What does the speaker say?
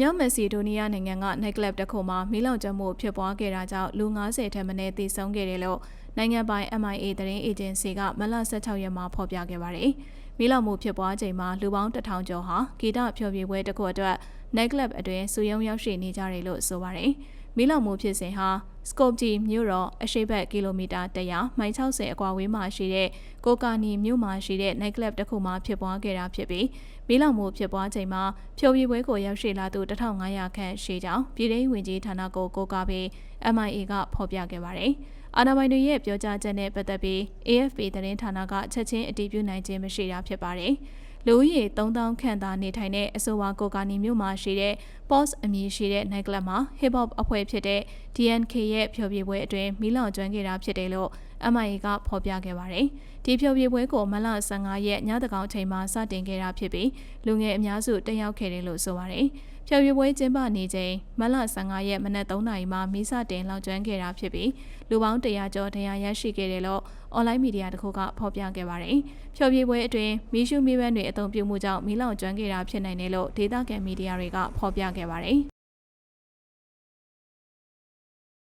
မြောက်မက်ဆီဒိုနီးယားနိုင်ငံကနိုက်ကလပ်တစ်ခုမှာမီးလောင်ကျွမ်းမှုဖြစ်ပွားခဲ့တာကြောင့်လူ90ထက်မနည်းသေဆုံးခဲ့တယ်လို့နိုင်ငံပိုင် MIA သတင်းအေဂျင်စီကမလ16ရက်မှာဖော်ပြခဲ့ပါတယ်။မီးလောင်မှုဖြစ်ပွားချိန်မှာလူပေါင်း1000ကျော်ဟာဂီတဖျော်ဖြေပွဲတစ်ခုအတွက်နိုက်ကလပ်အတွင်းစုယုံရောက်ရှိနေကြတယ်လို့ဆိုပါတယ်။ မီးလောင်မှုဖြစ်စဉ်ဟာစကော့ဂျီမြို့တော်အရှိတ်ဘက်ကီလိုမီတာ100မိုင်60အကွာဝေးမှာရှိတဲ့ကိုကာနီမြို့မှာရှိတဲ့နိုက်ကလပ်တစ်ခုမှာဖြစ်ပွားခဲ့တာဖြစ်ပြီးမီးလောင်မှုဖြစ်ပွားချိန်မှာဖြိုပြပွဲကိုရောက်ရှိလာသူ1500ခန့်ရှိကြောင်းပြည်ထောင်ဝင်ကြီးဌာနကိုကိုကားပြီး MIA ကဖော်ပြခဲ့ပါတယ်။အာဏာပိုင်တွေရဲ့ပြောကြားချက်နဲ့ပတ်သက်ပြီး AFP သတင်းဌာနကချက်ချင်းအတည်ပြုနိုင်ခြင်းမရှိတာဖြစ်ပါတယ်။လူဦးရေ3000ခန့်သာနေထိုင်တဲ့အဆိုပါကိုကာနီမြို့မှာရှိတဲ့ POS အမည်ရှိတဲ့နိုက်ကလပ်မှာ Hip Hop အဖွဲ့ဖြစ်တဲ့ DNK ရဲ့ဖျော်ဖြေပွဲအတွင်းမီးလောင်ကျွမ်းခဲ့တာဖြစ်တယ်လို့ MIA ကဖော်ပြခဲ့ပါတယ်။ဒီဖျော်ဖြေပွဲကိုမလ15ရက်ညတကောင်ချိန်မှာစတင်ခဲ့တာဖြစ်ပြီးလူငယ်အများစုတက်ရောက်ခဲ့တယ်လို့ဆိုပါတယ်။ဖျော်ဖြေပွဲကျင်းပနေချိန်မလ15ရက်မနက်3နာရီမှာမီးစတင်လောင်ကျွမ်းခဲ့တာဖြစ်ပြီးလူပေါင်း100ကျော်တရားရရှိခဲ့တယ်လို့အွန်လိုင်းမီဒီယာတစ်ခုကဖော်ပြခဲ့ပါတယ်။ဖျော်ဖြေပွဲအတွင်းမီးရှုမီးပန်းတွေအုံပြုမှုကြောင့်မီးလောင်ကျွမ်းခဲ့တာဖြစ်နိုင်တယ်လို့ဒေသခံမီဒီယာတွေကဖော်ပြခဲ့ပါတယ်